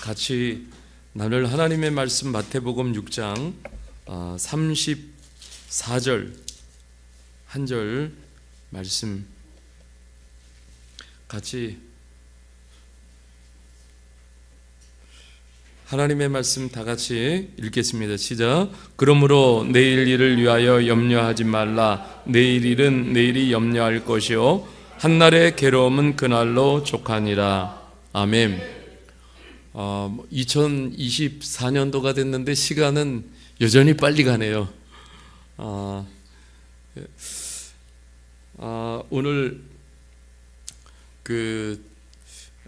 같이 나눌 하나님의 말씀 마태복음 6장 34절 한 절 말씀 같이 하나님의 말씀 다 같이 읽겠습니다. 시작. 그러므로 내일 일을 위하여 염려하지 말라. 내일 일은 내일이 염려할 것이요 한날의 괴로움은 그날로 족하니라. 아멘. 어, 2024년도가 됐는데 시간은 여전히 빨리 가네요. 아, 예. 아, 오늘 그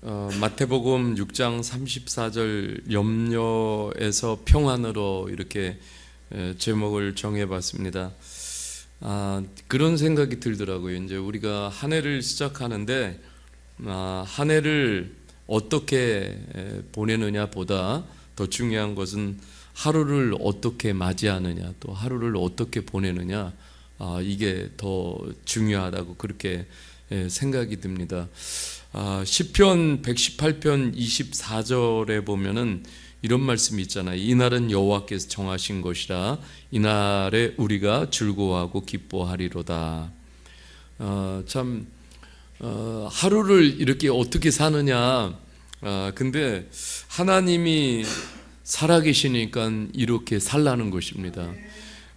어, 마태복음 6장 34절 염려에서 평안으로 이렇게 에, 제목을 정해봤습니다. 아, 그런 생각이 들더라고요. 이제 우리가 한 해를 시작하는데 아, 한 해를 어떻게 에, 보내느냐 보다 더 중요한 것은 하루를 어떻게 맞이하느냐, 또 하루를 어떻게 보내느냐, 아, 이게 더 중요하다고 그렇게 에, 생각이 듭니다. 아, 시편 118편 24절에 보면은 이런 말씀이 있잖아요. 이날은 여호와께서 정하신 것이라 이날에 우리가 즐거워하고 기뻐하리로다. 어, 참 어, 하루를 이렇게 어떻게 사느냐. 아, 근데 하나님이 살아계시니까 이렇게 살라는 것입니다.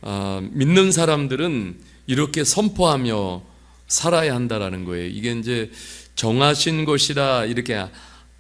아, 믿는 사람들은 이렇게 선포하며 살아야 한다라는 거예요. 이게 이제 정하신 것이라 이렇게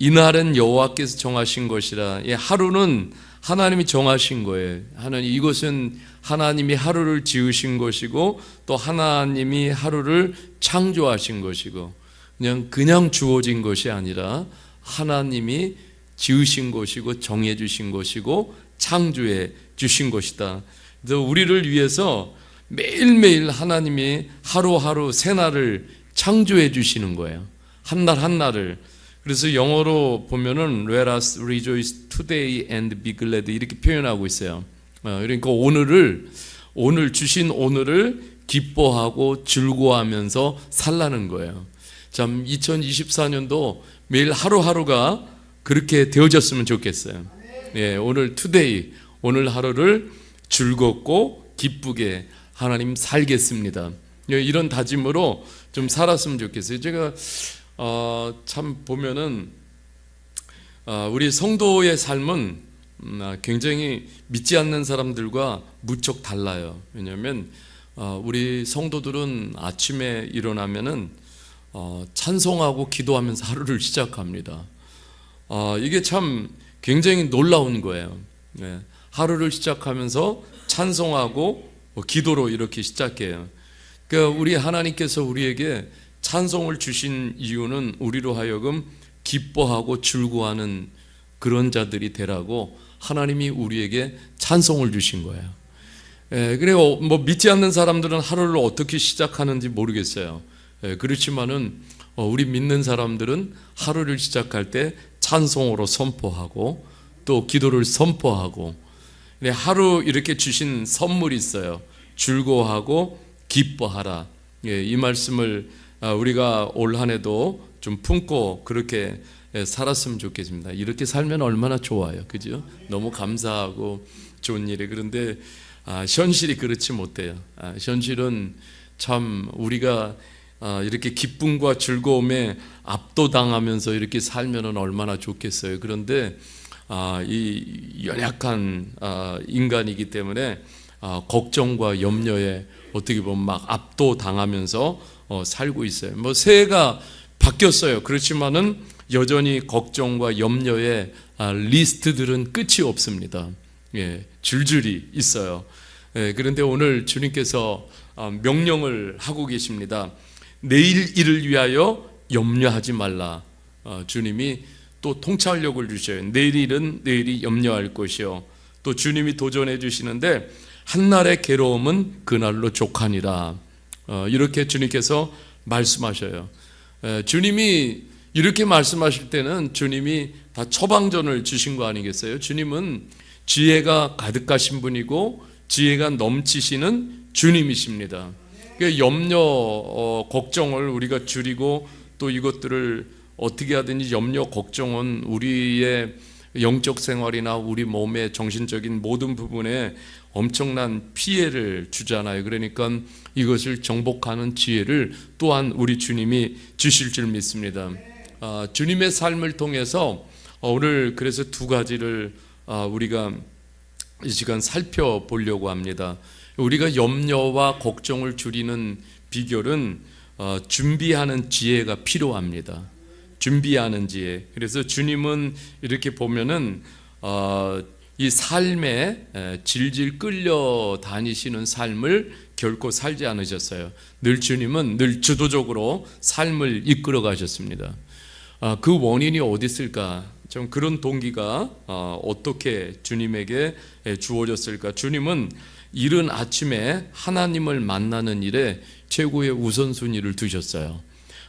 이날은 여호와께서 정하신 것이라 예, 하루는 하나님이 정하신 거예요. 하나님 이것은 하나님이 하루를 지으신 것이고 또 하나님이 하루를 창조하신 것이고 그냥 그냥 주어진 것이 아니라 하나님이 지으신 것이고 정해 주신 것이고 창조해 주신 것이다. 그래서 우리를 위해서 매일매일 하나님이 하루하루 새날을 창조해 주시는 거예요. 한 날 한 날을. 그래서 영어로 보면은 let us rejoice today and be glad 이렇게 표현하고 있어요. 어, 그러니까 오늘을 오늘 주신 오늘을 기뻐하고 즐거워하면서 살라는 거예요. 참 2024년도 매일 하루하루가 그렇게 되어졌으면 좋겠어요. 예, 오늘 투데이 오늘 하루를 즐겁고 기쁘게 하나님 살겠습니다. 예, 이런 다짐으로 좀 살았으면 좋겠어요. 제가 어, 참 보면은 어, 우리 성도의 삶은 음, 아, 굉장히 믿지 않는 사람들과 무척 달라요. 왜냐하면 어, 우리 성도들은 아침에 일어나면은 어, 찬송하고 기도하면서 하루를 시작합니다. 어, 이게 참 굉장히 놀라운 거예요. 네. 하루를 시작하면서 찬송하고 뭐 기도로 이렇게 시작해요. 그러니까 우리 하나님께서 우리에게 찬송을 주신 이유는 우리로 하여금 기뻐하고 즐거워하는 그런 자들이 되라고 하나님이 우리에게 찬송을 주신 거예요. 예, 그리고 뭐 믿지 않는 사람들은 하루를 어떻게 시작하는지 모르겠어요. 예, 그렇지만은 어, 우리 믿는 사람들은 하루를 시작할 때 찬송으로 선포하고 또 기도를 선포하고 네, 하루 이렇게 주신 선물이 있어요. 즐거워하고 기뻐하라. 예, 이 말씀을 아, 우리가 올 한해도 좀 품고 그렇게 예, 살았으면 좋겠습니다. 이렇게 살면 얼마나 좋아요, 그죠? 너무 감사하고 좋은 일이 그런데 아, 현실이 그렇지 못해요. 아, 현실은 참 우리가 아, 이렇게 기쁨과 즐거움에 압도당하면서 이렇게 살면은 얼마나 좋겠어요. 그런데 아, 이 연약한 아, 인간이기 때문에 아, 걱정과 염려에 어떻게 보면 막 압도당하면서 어, 살고 있어요. 뭐 새해가 바뀌었어요. 그렇지만은 여전히 걱정과 염려의 아, 리스트들은 끝이 없습니다. 예, 줄줄이 있어요. 예, 그런데 오늘 주님께서 아, 명령을 하고 계십니다. 내일 일을 위하여 염려하지 말라. 어, 주님이 또 통찰력을 주셔요. 내일 일은 내일이 염려할 것이요. 또 주님이 도전해 주시는데 한날의 괴로움은 그날로 족하니라. 어, 이렇게 주님께서 말씀하셔요. 에, 주님이 이렇게 말씀하실 때는 주님이 다 처방전을 주신 거 아니겠어요? 주님은 지혜가 가득하신 분이고 지혜가 넘치시는 주님이십니다. 그 염려, 어, 걱정을 우리가 줄이고 또 이것들을 어떻게 하든지 염려 걱정은 우리의 영적 생활이나 우리 몸의 정신적인 모든 부분에 엄청난 피해를 주잖아요. 그러니까 이것을 정복하는 지혜를 또한 우리 주님이 주실 줄 믿습니다. 아, 주님의 삶을 통해서 오늘 그래서 두 가지를 아, 우리가 이 시간 살펴보려고 합니다. 우리가 염려와 걱정을 줄이는 비결은 어, 준비하는 지혜가 필요합니다. 준비하는 지혜. 그래서 주님은 이렇게 보면은 어, 이 삶에 에, 질질 끌려 다니시는 삶을 결코 살지 않으셨어요. 늘 주님은 늘 주도적으로 삶을 이끌어 가셨습니다. 아, 그 원인이 어디 있을까? 좀 그런 동기가 어, 어떻게 주님에게 에, 주어졌을까? 주님은 이른 아침에 하나님을 만나는 일에 최고의 우선순위를 두셨어요.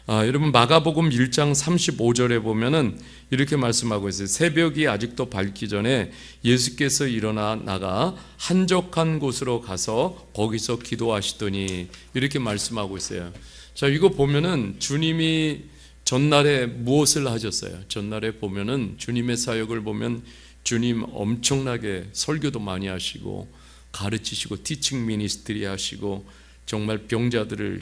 아, 여러분 마가복음 1장 35절에 보면은 이렇게 말씀하고 있어요. 새벽이 아직도 밝기 전에 예수께서 일어나 나가 한적한 곳으로 가서 거기서 기도하시더니 이렇게 말씀하고 있어요. 자, 이거 보면은 주님이 전날에 무엇을 하셨어요? 전날에 보면은 주님의 사역을 보면 주님 엄청나게 설교도 많이 하시고 가르치시고 티칭 미니스트리 하시고 정말 병자들을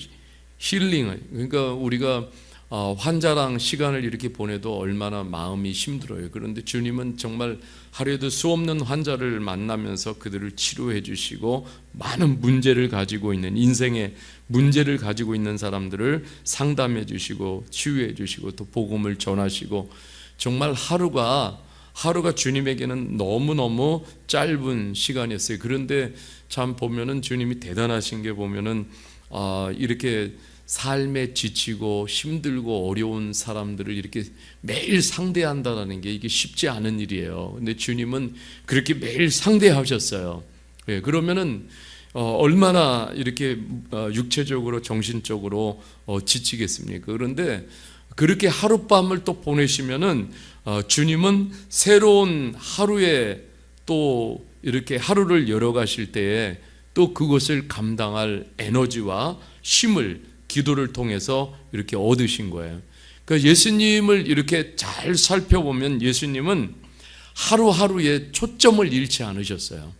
힐링을 그러니까 우리가 어, 환자랑 시간을 이렇게 보내도 얼마나 마음이 힘들어요. 그런데 주님은 정말 하루에도 수없는 환자를 만나면서 그들을 치료해 주시고 많은 문제를 가지고 있는 인생의 문제를 가지고 있는 사람들을 상담해 주시고 치유해 주시고 또 복음을 전하시고 정말 하루가 하루가 주님에게는 너무너무 짧은 시간이었어요. 그런데 참 보면은 주님이 대단하신 게 보면은 아, 이렇게 삶에 지치고 힘들고 어려운 사람들을 이렇게 매일 상대한다라는 게 이게 쉽지 않은 일이에요. 근데 주님은 그렇게 매일 상대하셨어요. 예, 그러면은 어, 얼마나 이렇게 어, 육체적으로 정신적으로 어, 지치겠습니까? 그런데 그렇게 하룻밤을 또 보내시면은 어, 주님은 새로운 하루에 또 이렇게 하루를 열어가실 때에 또 그것을 감당할 에너지와 힘을 기도를 통해서 이렇게 얻으신 거예요. 그러니까 예수님을 이렇게 잘 살펴보면 예수님은 하루하루에 초점을 잃지 않으셨어요.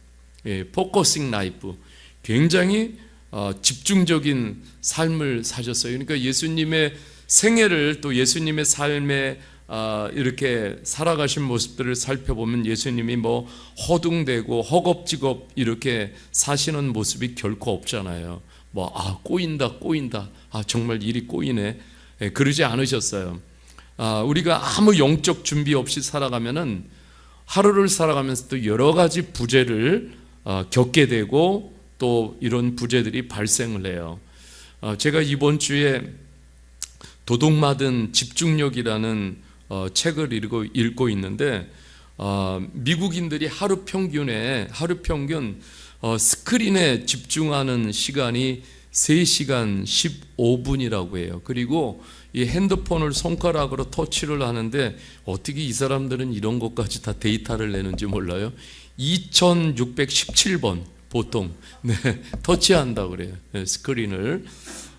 예, 포커싱 라이프. 굉장히 어, 집중적인 삶을 사셨어요. 그러니까 예수님의 생애를 또 예수님의 아, 이렇게 살아가신 모습들을 살펴보면 예수님이 뭐 허둥대고 허겁지겁 이렇게 사시는 모습이 결코 없잖아요. 뭐, 아, 꼬인다, 꼬인다. 아, 정말 일이 꼬이네. 예, 그러지 않으셨어요. 아, 우리가 아무 영적 준비 없이 살아가면은 하루를 살아가면서 또 여러 가지 부재를 어, 겪게 되고 또 이런 부재들이 발생을 해요. 어, 제가 이번 주에 도둑맞은 집중력이라는 어, 책을 읽고, 읽고 있는데 어, 미국인들이 하루 평균에 하루 평균 어, 스크린에 집중하는 시간이 3시간 15분이라고 해요. 그리고 이 핸드폰을 손가락으로 터치를 하는데 어떻게 이 사람들은 이런 것까지 다 데이터를 내는지 몰라요. 2617번 보통 네, 터치한다 그래요. 네, 스크린을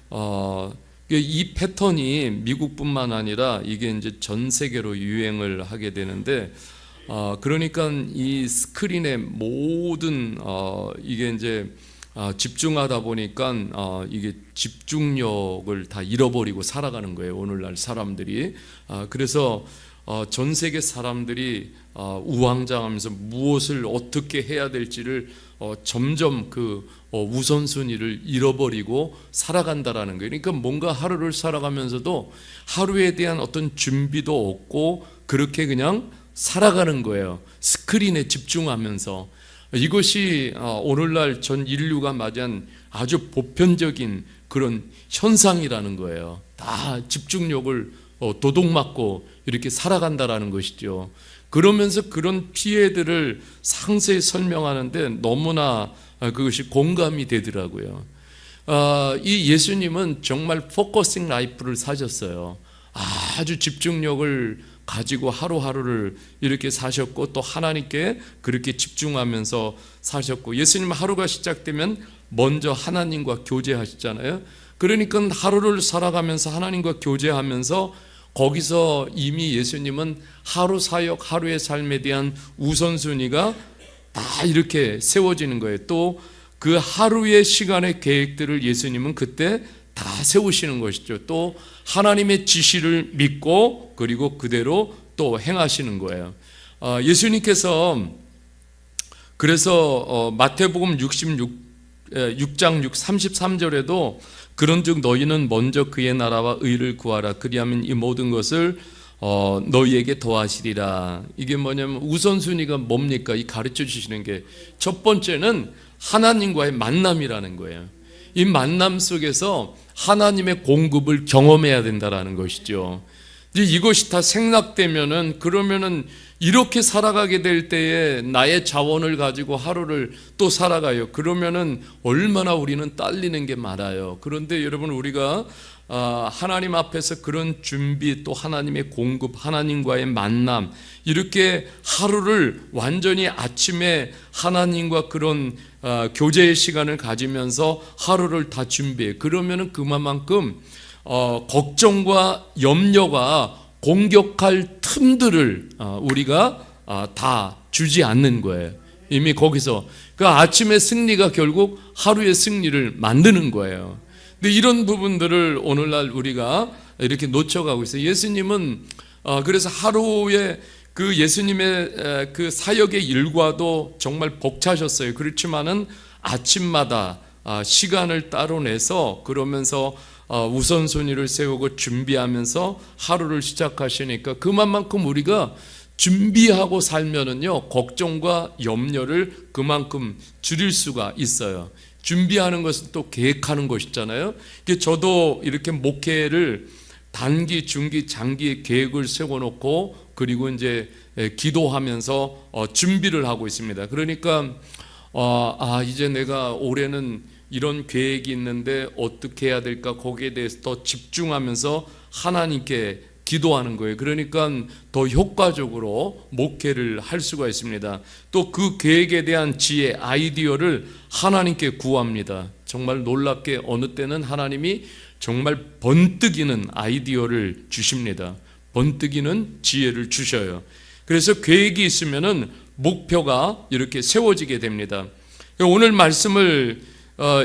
어, 이 패턴이 미국뿐만 아니라 이게 이제 전 세계로 유행을 하게 되는데 어, 그러니까 이 스크린의 모든 어, 이게 이제 어, 집중하다 보니까 어, 이게 집중력을 다 잃어버리고 살아가는 거예요 오늘날 사람들이. 어, 그래서 어, 전 세계 사람들이 어, 우왕좌왕하면서 무엇을 어떻게 해야 될지를 어, 점점 그 어, 우선순위를 잃어버리고 살아간다라는 거예요. 그러니까 뭔가 하루를 살아가면서도 하루에 대한 어떤 준비도 없고 그렇게 그냥 살아가는 거예요. 스크린에 집중하면서 이것이 어, 오늘날 전 인류가 맞이한 아주 보편적인 그런 현상이라는 거예요. 다 집중력을 어, 도둑맞고 이렇게 살아간다라는 것이죠. 그러면서 그런 피해들을 상세히 설명하는데 너무나 아, 그것이 공감이 되더라고요. 아, 이 예수님은 정말 포커싱 라이프를 사셨어요. 아주 집중력을 가지고 하루하루를 이렇게 사셨고 또 하나님께 그렇게 집중하면서 사셨고 예수님 하루가 시작되면 먼저 하나님과 교제하시잖아요. 그러니까 하루를 살아가면서 하나님과 교제하면서 거기서 이미 예수님은 하루 사역, 하루의 삶에 대한 우선순위가 다 이렇게 세워지는 거예요. 또 그 하루의 시간의 계획들을 예수님은 그때 다 세우시는 것이죠. 또 하나님의 지시를 믿고 그리고 그대로 또 행하시는 거예요. 아, 예수님께서 그래서 어, 마태복음 66 6장 6 33절에도 그런즉 너희는 먼저 그의 나라와 의를 구하라 그리하면 이 모든 것을 어, 너희에게 더하시리라. 이게 뭐냐면 우선순위가 뭡니까? 이 가르쳐 주시는 게 첫 번째는 하나님과의 만남이라는 거예요. 이 만남 속에서 하나님의 공급을 경험해야 된다라는 것이죠. 이제 이것이 다 생략되면은 그러면은 이렇게 살아가게 될 때에 나의 자원을 가지고 하루를 또 살아가요. 그러면은 얼마나 우리는 딸리는 게 많아요. 그런데 여러분 우리가 아, 하나님 앞에서 그런 준비 또 하나님의 공급, 하나님과의 만남 이렇게 하루를 완전히 아침에 하나님과 그런 아, 교제의 시간을 가지면서 하루를 다 준비해. 그러면은 그만큼 어, 걱정과 염려가 공격할 틈들을 어, 우리가 어, 다 주지 않는 거예요. 이미 거기서 그 아침의 승리가 결국 하루의 승리를 만드는 거예요. 근데 이런 부분들을 오늘날 우리가 이렇게 놓쳐가고 있어요. 예수님은 어, 그래서 하루에 그 예수님의 에, 그 사역의 일과도 정말 벅차셨어요. 그렇지만은 아침마다 아, 시간을 따로 내서 그러면서 어, 우선순위를 세우고 준비하면서 하루를 시작하시니까 그만큼 우리가 준비하고 살면은요 걱정과 염려를 그만큼 줄일 수가 있어요. 준비하는 것은 또 계획하는 것이잖아요. 저도 이렇게 목회를 단기, 중기, 장기 계획을 세워놓고 그리고 이제 기도하면서 어, 준비를 하고 있습니다. 그러니까 어, 아 이제 내가 올해는 이런 계획이 있는데 어떻게 해야 될까 거기에 대해서 더 집중하면서 하나님께 기도하는 거예요. 그러니까 더 효과적으로 목회를 할 수가 있습니다. 또 그 계획에 대한 지혜, 아이디어를 하나님께 구합니다. 정말 놀랍게 어느 때는 하나님이 정말 번뜩이는 아이디어를 주십니다. 번뜩이는 지혜를 주셔요. 그래서 계획이 있으면은 목표가 이렇게 세워지게 됩니다. 오늘 말씀을 어,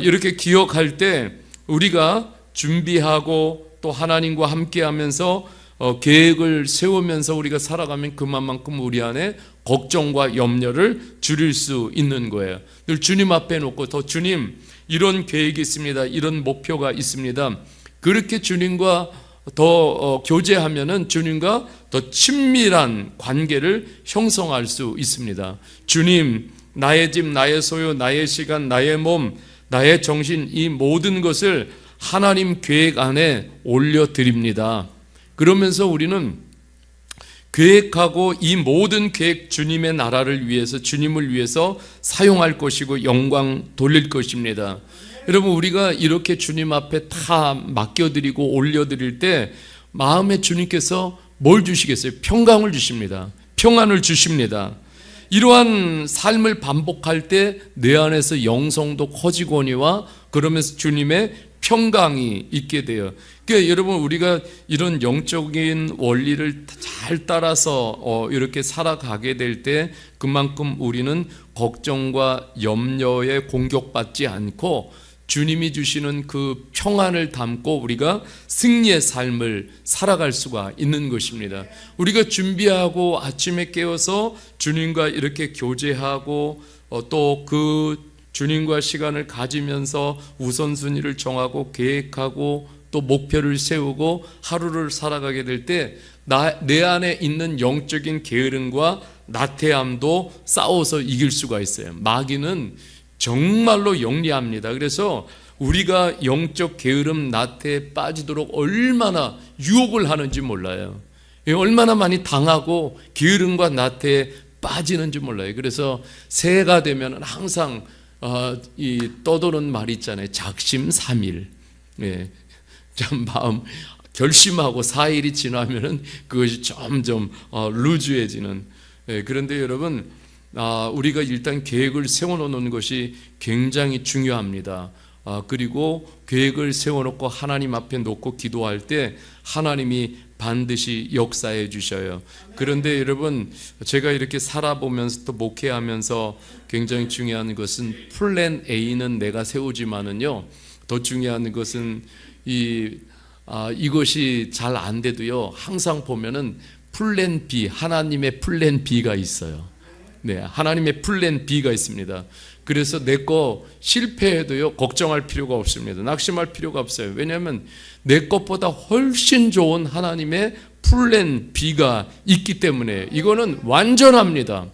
이렇게 기억할 때 우리가 준비하고 또 하나님과 함께하면서 어, 계획을 세우면서 우리가 살아가면 그만큼 우리 안에 걱정과 염려를 줄일 수 있는 거예요. 늘 주님 앞에 놓고 더 주님 이런 계획이 있습니다. 이런 목표가 있습니다. 그렇게 주님과 더 어, 교제하면은 주님과 더 친밀한 관계를 형성할 수 있습니다. 주님, 나의 집, 나의 소유, 나의 시간, 나의 몸, 나의 정신 이 모든 것을 하나님 계획 안에 올려 드립니다. 그러면서 우리는 계획하고 이 모든 계획 주님의 나라를 위해서 주님을 위해서 사용할 것이고 영광 돌릴 것입니다. 여러분 우리가 이렇게 주님 앞에 다 맡겨드리고 올려드릴 때 마음에 주님께서 뭘 주시겠어요? 평강을 주십니다. 평안을 주십니다. 이러한 삶을 반복할 때 내 안에서 영성도 커지거니와 그러면서 주님의 평강이 있게 돼요. 그러니까 여러분 우리가 이런 영적인 원리를 잘 따라서 어, 이렇게 살아가게 될 때 그만큼 우리는 걱정과 염려에 공격받지 않고 주님이 주시는 그 평안을 담고 우리가 승리의 삶을 살아갈 수가 있는 것입니다. 우리가 준비하고 아침에 깨어서 주님과 이렇게 교제하고 어, 또그 주님과 시간을 가지면서 우선순위를 정하고 계획하고 또 목표를 세우고 하루를 살아가게 될 때 내 안에 있는 영적인 게으름과 나태함도 싸워서 이길 수가 있어요. 마귀는 정말로 영리합니다. 그래서 우리가 영적 게으름 나태에 빠지도록 얼마나 유혹을 하는지 몰라요. 얼마나 많이 당하고 게으름과 나태에 빠지는지 몰라요. 그래서 새해가 되면 항상 어, 이 떠도는 말 있잖아요. 작심 삼일. 예. 참 마음 결심하고 4일이 지나면은 그것이 점점 어, 루즈해지는. 예. 그런데 여러분 아, 우리가 일단 계획을 세워놓는 것이 굉장히 중요합니다. 아, 그리고 계획을 세워놓고 하나님 앞에 놓고 기도할 때 하나님이 반드시 역사해 주셔요. 그런데 여러분 제가 이렇게 살아보면서 또 목회하면서 굉장히 중요한 것은 플랜 A는 내가 세우지만은요 더 중요한 것은 이 아, 이것이 잘 안 돼도요 항상 보면은 플랜 B 하나님의 플랜 B가 있어요. 네, 하나님의 플랜 B가 있습니다. 그래서 내 거 실패해도요 걱정할 필요가 없습니다. 낙심할 필요가 없어요. 왜냐하면 내 것보다 훨씬 좋은 하나님의 플랜 B가 있기 때문에 이거는 완전합니다.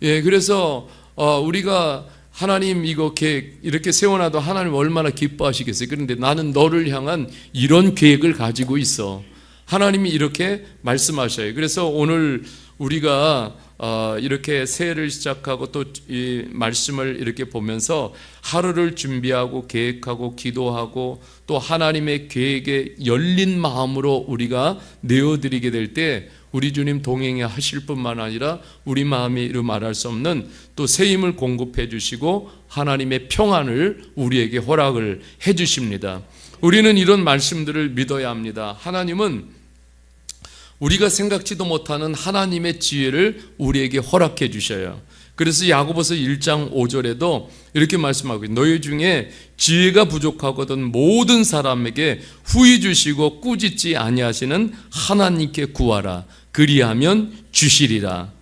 예, 그래서 어, 우리가 하나님 이거 계획 이렇게 세워놔도 하나님 얼마나 기뻐하시겠어요. 그런데 나는 너를 향한 이런 계획을 가지고 있어. 하나님이 이렇게 말씀하셔요. 그래서 오늘 우리가 어, 이렇게 새해를 시작하고 또 이 말씀을 이렇게 보면서 하루를 준비하고 계획하고 기도하고 또 하나님의 계획에 열린 마음으로 우리가 내어드리게 될 때 우리 주님 동행해 하실 뿐만 아니라 우리 마음에 이루 말할 수 없는 또 새 힘을 공급해 주시고 하나님의 평안을 우리에게 허락을 해 주십니다. 우리는 이런 말씀들을 믿어야 합니다. 하나님은 우리가 생각지도 못하는 하나님의 지혜를 우리에게 허락해 주셔요. 그래서 야고보서 1장 5절에도 이렇게 말씀하고. 너희 중에 지혜가 부족하거든 모든 사람에게 후히 주시고 꾸짖지 아니하시는 하나님께 구하라. 그리하면 주시리라.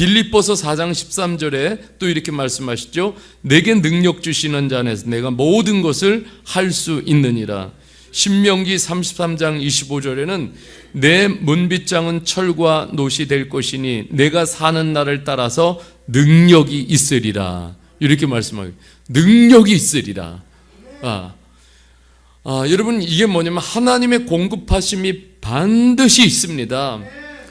빌립보서 4장 13절에 또 이렇게 말씀하시죠. 내게 능력 주시는 자 안에서 내가 모든 것을 할 수 있느니라. 신명기 33장 25절에는 내 문빗장은 철과 노시 될 것이니 내가 사는 날을 따라서 능력이 있으리라. 이렇게 말씀하고 능력이 있으리라. 아, 아, 여러분 이게 뭐냐면 하나님의 공급하심이 반드시 있습니다.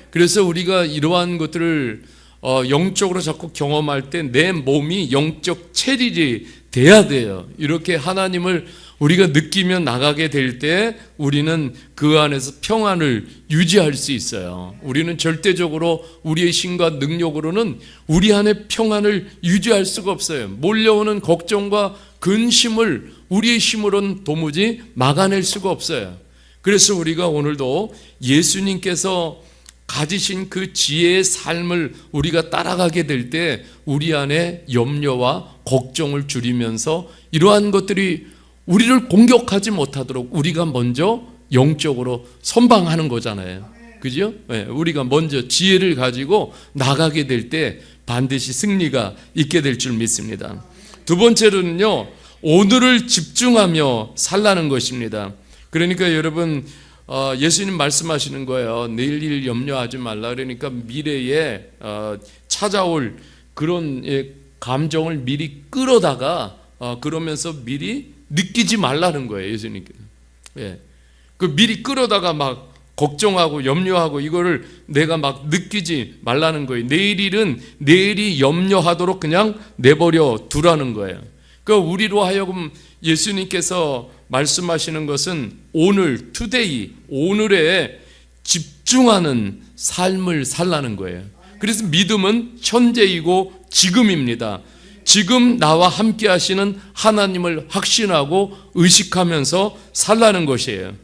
그래서 우리가 이러한 것들을 어, 영적으로 자꾸 경험할 때 내 몸이 영적 체질이 돼야 돼요. 이렇게 하나님을 우리가 느끼며 나가게 될 때 우리는 그 안에서 평안을 유지할 수 있어요. 우리는 절대적으로 우리의 힘과 능력으로는 우리 안에 평안을 유지할 수가 없어요. 몰려오는 걱정과 근심을 우리의 힘으로는 도무지 막아낼 수가 없어요. 그래서 우리가 오늘도 예수님께서 가지신 그 지혜의 삶을 우리가 따라가게 될 때 우리 안에 염려와 걱정을 줄이면서 이러한 것들이 우리를 공격하지 못하도록 우리가 먼저 영적으로 선방하는 거잖아요. 그죠? 네, 우리가 먼저 지혜를 가지고 나가게 될 때 반드시 승리가 있게 될 줄 믿습니다. 두 번째로는요, 오늘을 집중하며 살라는 것입니다. 그러니까 여러분, 어, 예수님 말씀하시는 거예요. 내일 일 염려하지 말라. 그러니까 미래에 어, 찾아올 그런 예, 감정을 미리 끌어다가 어, 그러면서 미리 느끼지 말라는 거예요. 예수님께서. 예. 그 미리 끌어다가 막 걱정하고 염려하고 이거를 내가 막 느끼지 말라는 거예요. 내일 일은 내일이 염려하도록 그냥 내버려 두라는 거예요. 그 우리로 하여금 예수님께서 말씀하시는 것은 오늘 투데이 오늘에 집중하는 삶을 살라는 거예요. 그래서 믿음은 현재이고 지금입니다. 지금 나와 함께 하시는 하나님을 확신하고 의식하면서 살라는 것이에요.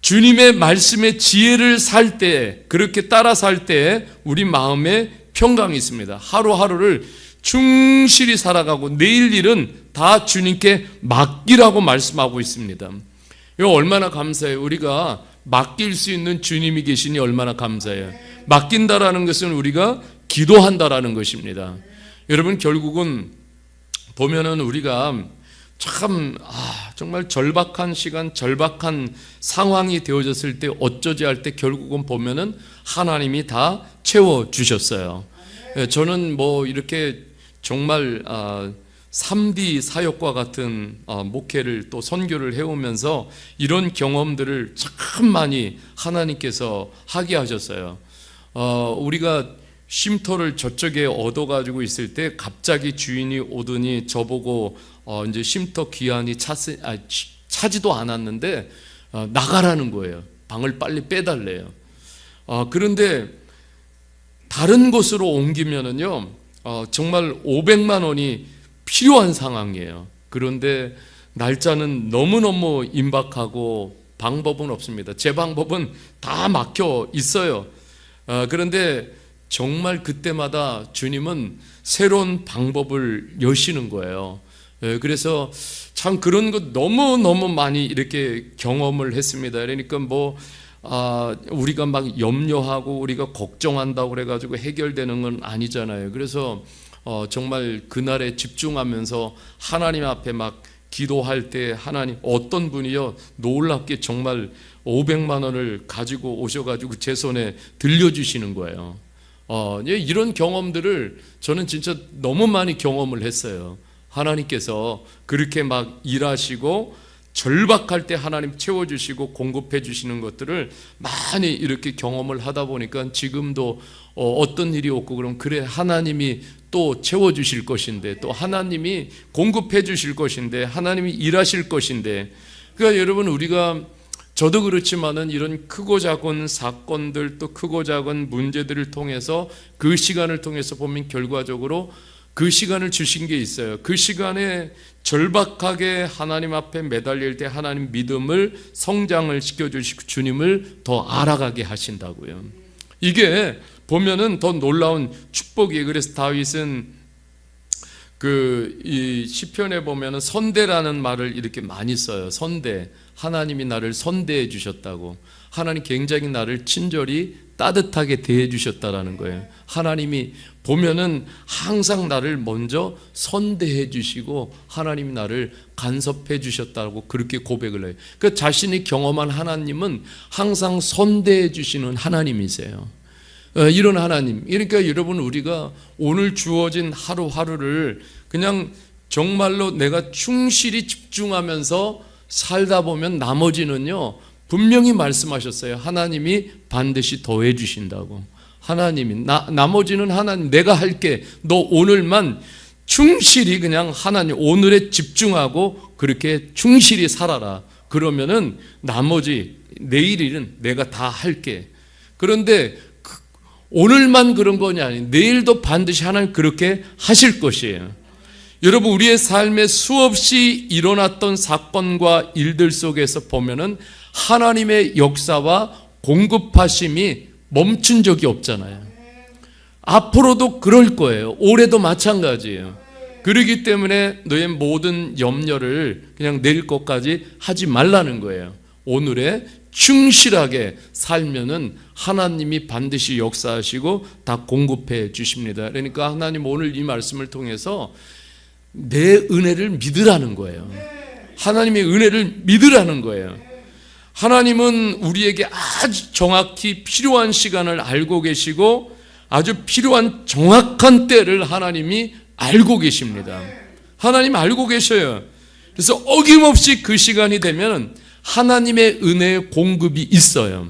주님의 말씀의 지혜를 살 때, 그렇게 따라 살 때, 우리 마음에 평강이 있습니다. 하루하루를 충실히 살아가고, 내일 일은 다 주님께 맡기라고 말씀하고 있습니다. 이거 얼마나 감사해요. 우리가 맡길 수 있는 주님이 계시니 얼마나 감사해요. 맡긴다라는 것은 우리가 기도한다라는 것입니다. 여러분, 결국은 보면은 우리가 참, 아, 정말 절박한 시간, 절박한 상황이 되어졌을 때 어쩌지 할 때 결국은 보면은 하나님이 다 채워 주셨어요. 예, 저는 뭐 이렇게 정말, 아, 3D 사역과 같은 어, 목회를 또 선교를 해오면서 이런 경험들을 참 많이 하나님께서 하게 하셨어요. 어, 우리가 쉼터를 저쪽에 얻어가지고 있을 때 갑자기 주인이 오더니 저보고 어, 이제 쉼터 차스, 아, 차지도 않았는데 어, 나가라는 거예요. 방을 빨리 빼달래요. 어, 그런데 다른 곳으로 옮기면은요, 어, 정말 500만 원이 필요한 상황이에요. 그런데 날짜는 너무너무 임박하고 방법은 없습니다. 제 방법은 다 막혀 있어요. 아, 그런데 정말 그때마다 주님은 새로운 방법을 여시는 거예요. 예, 그래서 참 그런 것 너무너무 많이 이렇게 경험을 했습니다. 그러니까 뭐, 아, 우리가 막 염려하고 우리가 걱정한다고 그래가지고 해결되는 건 아니잖아요. 그래서 어, 정말 그날에 집중하면서 하나님 앞에 막 기도할 때 하나님 어떤 분이요 놀랍게 정말 500만 원을 가지고 오셔가지고 제 손에 들려주시는 거예요. 어, 예, 이런 경험들을 저는 진짜 너무 많이 경험을 했어요. 하나님께서 그렇게 막 일하시고 절박할 때 하나님 채워주시고 공급해 주시는 것들을 많이 이렇게 경험을 하다 보니까 지금도 어, 떤 일이 없고 그럼 그래 하나님이 또 채워주실 것인데 또 하나님이 공급해 주실 것인데 하나님이 일하실 것인데. 그러니까 여러분 우리가 저도 그렇지만은 이런 크고 작은 사건들 또 크고 작은 문제들을 통해서 그 시간을 통해서 보면 결과적으로 그 시간을 주신 게 있어요. 그 시간에 절박하게 하나님 앞에 매달릴 때 하나님 믿음을 성장을 시켜주시고 주님을 더 알아가게 하신다고요. 이게 보면은 더 놀라운 축복이에요. 그래서 다윗은 그 이 시편에 보면은 선대라는 말을 이렇게 많이 써요. 선대. 하나님이 나를 선대해 주셨다고. 하나님 굉장히 나를 친절히 따뜻하게 대해 주셨다라는 거예요. 하나님이 보면은 항상 나를 먼저 선대해 주시고 하나님이 나를 간섭해 주셨다고 그렇게 고백을 해요. 그 자신이 경험한 하나님은 항상 선대해 주시는 하나님이세요. 어, 이런 하나님. 그러니까 여러분 우리가 오늘 주어진 하루하루를 그냥 정말로 내가 충실히 집중하면서 살다 보면 나머지는요 분명히 말씀하셨어요. 하나님이 반드시 더해 주신다고. 하나님이 나 나머지는 하나님 내가 할게. 너 오늘만 충실히 그냥 하나님 오늘에 집중하고 그렇게 충실히 살아라. 그러면은 나머지 내일 일은 내가 다 할게. 그런데 그 오늘만 그런 거냐 아니 내일도 반드시 하나님 그렇게 하실 것이에요. 여러분 우리의 삶에 수없이 일어났던 사건과 일들 속에서 보면은 하나님의 역사와 공급하심이 멈춘 적이 없잖아요. 앞으로도 그럴 거예요. 올해도 마찬가지예요. 그러기 때문에 너의 모든 염려를 그냥 내릴 것까지 하지 말라는 거예요. 오늘에 충실하게 살면은 하나님이 반드시 역사하시고 다 공급해 주십니다. 그러니까 하나님 오늘 이 말씀을 통해서 내 은혜를 믿으라는 거예요. 하나님의 은혜를 믿으라는 거예요. 하나님은 우리에게 아주 정확히 필요한 시간을 알고 계시고 아주 필요한 정확한 때를 하나님이 알고 계십니다. 하나님 알고 계셔요. 그래서 어김없이 그 시간이 되면 하나님의 은혜의 공급이 있어요.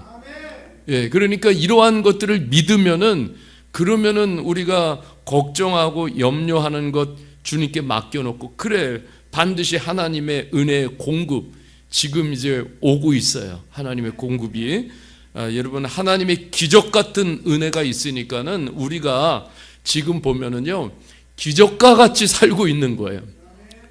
예, 그러니까 이러한 것들을 믿으면은 그러면은 우리가 걱정하고 염려하는 것 주님께 맡겨놓고 그래 반드시 하나님의 은혜의 공급 지금 이제 오고 있어요. 하나님의 공급이 아, 여러분 하나님의 기적 같은 은혜가 있으니까는 우리가 지금 보면은요 기적과 같이 살고 있는 거예요.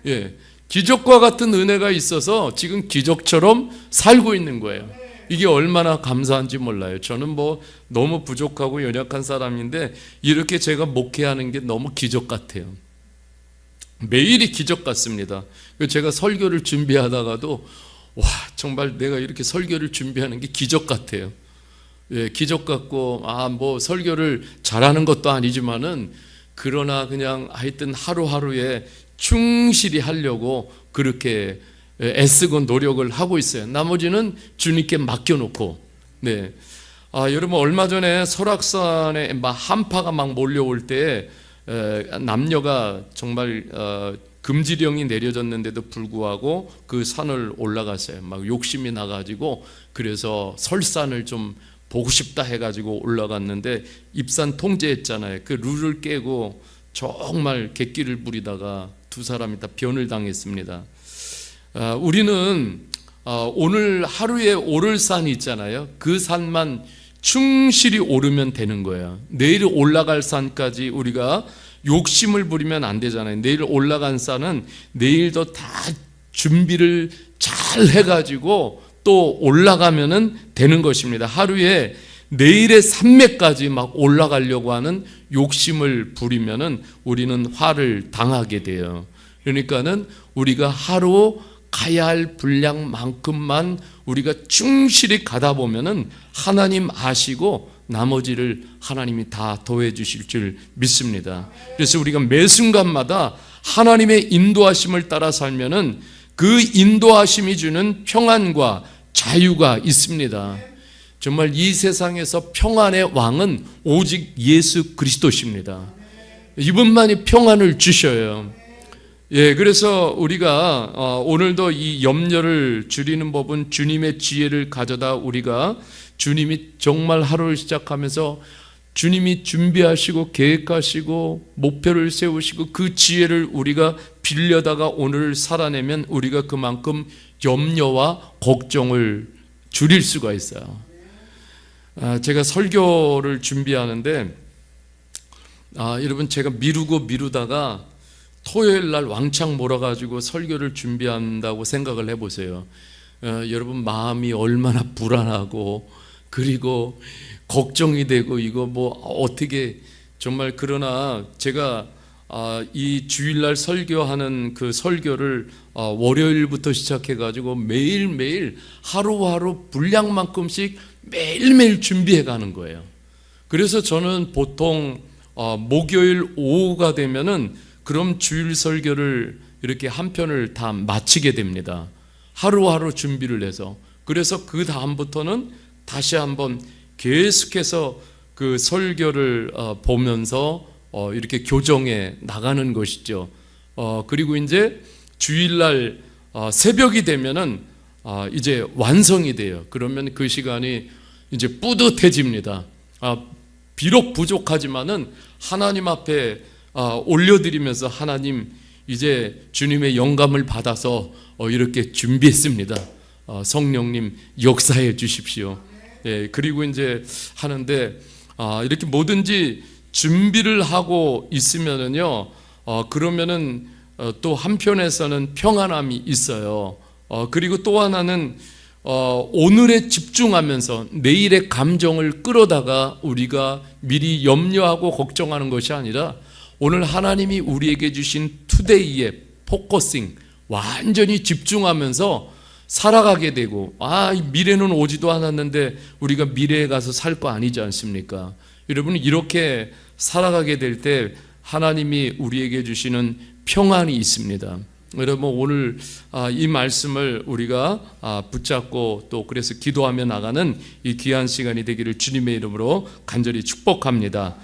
예, 기적과 같은 은혜가 있어서 지금 기적처럼 살고 있는 거예요. 이게 얼마나 감사한지 몰라요. 저는 뭐 너무 부족하고 연약한 사람인데 이렇게 제가 목회하는 게 너무 기적 같아요. 매일이 기적 같습니다. 제가 설교를 준비하다가도 와 정말 내가 이렇게 설교를 준비하는 게 기적 같아요. 예, 기적 같고 아 뭐 설교를 잘하는 것도 아니지만은 그러나 그냥 하여튼 하루하루에 충실히 하려고 그렇게 애쓰고 노력을 하고 있어요. 나머지는 주님께 맡겨놓고 네. 아 여러분 얼마 전에 설악산에 막 한파가 막 몰려올 때 남녀가 정말 어, 금지령이 내려졌는데도 불구하고 그 산을 올라갔어요. 막 욕심이 나가지고 그래서 설산을 좀 보고 싶다 해가지고 올라갔는데 입산 통제했잖아요. 그 룰을 깨고 정말 객기를 부리다가 두 사람이 다 변을 당했습니다. 아, 우리는 아, 오늘 하루에 오를 산이 있잖아요. 그 산만 충실히 오르면 되는 거예요. 내일 올라갈 산까지 우리가 욕심을 부리면 안 되잖아요. 내일 올라간 산은 내일도 다 준비를 잘 해가지고 또 올라가면은 되는 것입니다. 하루에 내일의 산맥까지 막 올라가려고 하는 욕심을 부리면은 우리는 화를 당하게 돼요. 그러니까는 우리가 하루 가야 할 분량만큼만 우리가 충실히 가다 보면은 하나님 아시고 나머지를 하나님이 다 더해 주실 줄 믿습니다. 그래서 우리가 매 순간마다 하나님의 인도하심을 따라 살면은 그 인도하심이 주는 평안과 자유가 있습니다. 정말 이 세상에서 평안의 왕은 오직 예수 그리스도십니다. 이분만이 평안을 주셔요. 예, 그래서 우리가 어, 오늘도 이 염려를 줄이는 법은 주님의 지혜를 가져다 우리가 주님이 정말 하루를 시작하면서 주님이 준비하시고 계획하시고 목표를 세우시고 그 지혜를 우리가 빌려다가 오늘 살아내면 우리가 그만큼 염려와 걱정을 줄일 수가 있어요. 아, 제가 설교를 준비하는데 아, 여러분 제가 미루고 미루다가 토요일 날 왕창 몰아가지고 설교를 준비한다고 생각을 해보세요. 어, 여러분 마음이 얼마나 불안하고 그리고 걱정이 되고 이거 뭐 어떻게 정말 그러나 제가 아, 이 주일날 설교하는 그 설교를 아, 월요일부터 시작해가지고 매일매일 하루하루 분량만큼씩 매일매일 준비해 가는 거예요. 그래서 저는 보통 어, 목요일 오후가 되면은 그럼 주일 설교를 이렇게 한 편을 다 마치게 됩니다. 하루하루 준비를 해서 그래서 그 다음부터는 다시 한번 계속해서 그 설교를 어, 보면서 어, 이렇게 교정해 나가는 것이죠. 어, 그리고 이제 주일날 어, 새벽이 되면은 아, 이제 완성이 돼요. 그러면 그 시간이 이제 뿌듯해집니다. 아, 비록 부족하지만은 하나님 앞에 아, 올려드리면서 하나님 이제 주님의 영감을 받아서 어, 이렇게 준비했습니다. 어, 성령님 역사해 주십시오. 예, 그리고 이제 하는데 아, 이렇게 뭐든지 준비를 하고 있으면은요, 어, 그러면은 어, 또 한편에서는 평안함이 있어요. 어, 그리고 또 하나는 어, 오늘에 집중하면서 내일의 감정을 끌어다가 우리가 미리 염려하고 걱정하는 것이 아니라 오늘 하나님이 우리에게 주신 투데이의 포커싱 완전히 집중하면서 살아가게 되고 아 미래는 오지도 않았는데 우리가 미래에 가서 살 거 아니지 않습니까? 여러분 이렇게 살아가게 될 때 하나님이 우리에게 주시는 평안이 있습니다. 여러분 오늘 아, 이 말씀을 우리가 아, 붙잡고 또 그래서 기도하며 나가는 이 귀한 시간이 되기를 주님의 이름으로 간절히 축복합니다.